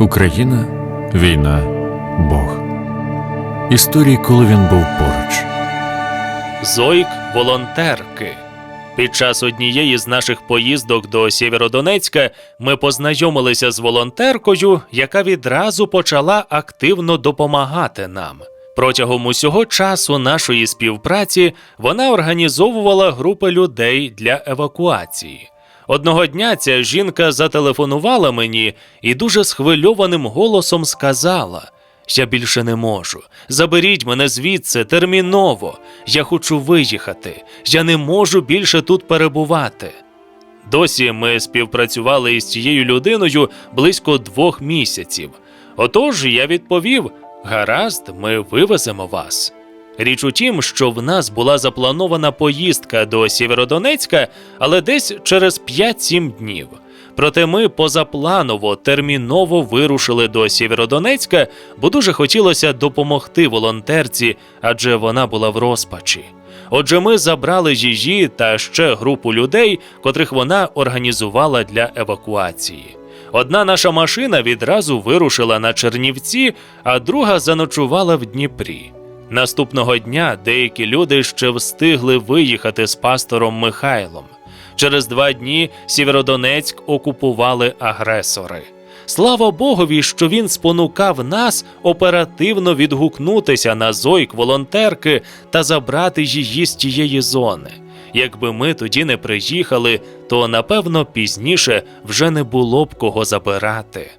Україна, війна, Бог. Історії, коли він був поруч. Зойк волонтерки. Під час однієї з наших поїздок до Сєвєродонецька ми познайомилися з волонтеркою, яка відразу почала активно допомагати нам. Протягом усього часу нашої співпраці вона організовувала групи людей для евакуації. Одного дня ця жінка зателефонувала мені і дуже схвильованим голосом сказала: Я більше не можу. Заберіть мене звідси терміново. Я хочу виїхати. Я не можу більше тут перебувати. Досі ми співпрацювали із цією людиною близько двох місяців. Отож я відповів: гаразд, ми вивеземо вас. Річ у тім, що в нас була запланована поїздка до Сєвєродонецька, але десь через 5-7 днів. Проте ми позапланово терміново вирушили до Сєвєродонецька, бо дуже хотілося допомогти волонтерці, адже вона була в розпачі. Отже, ми забрали її та ще групу людей, котрих вона організувала для евакуації. Одна наша машина відразу вирушила на Чернівці, а друга заночувала в Дніпрі. Наступного дня деякі люди ще встигли виїхати з пастором Михайлом. Через два дні Сєвєродонецьк окупували агресори. Слава Богові, що він спонукав нас оперативно відгукнутися на зойк волонтерки та забрати її з тієї зони. Якби ми тоді не приїхали, то напевно пізніше вже не було б кого забирати.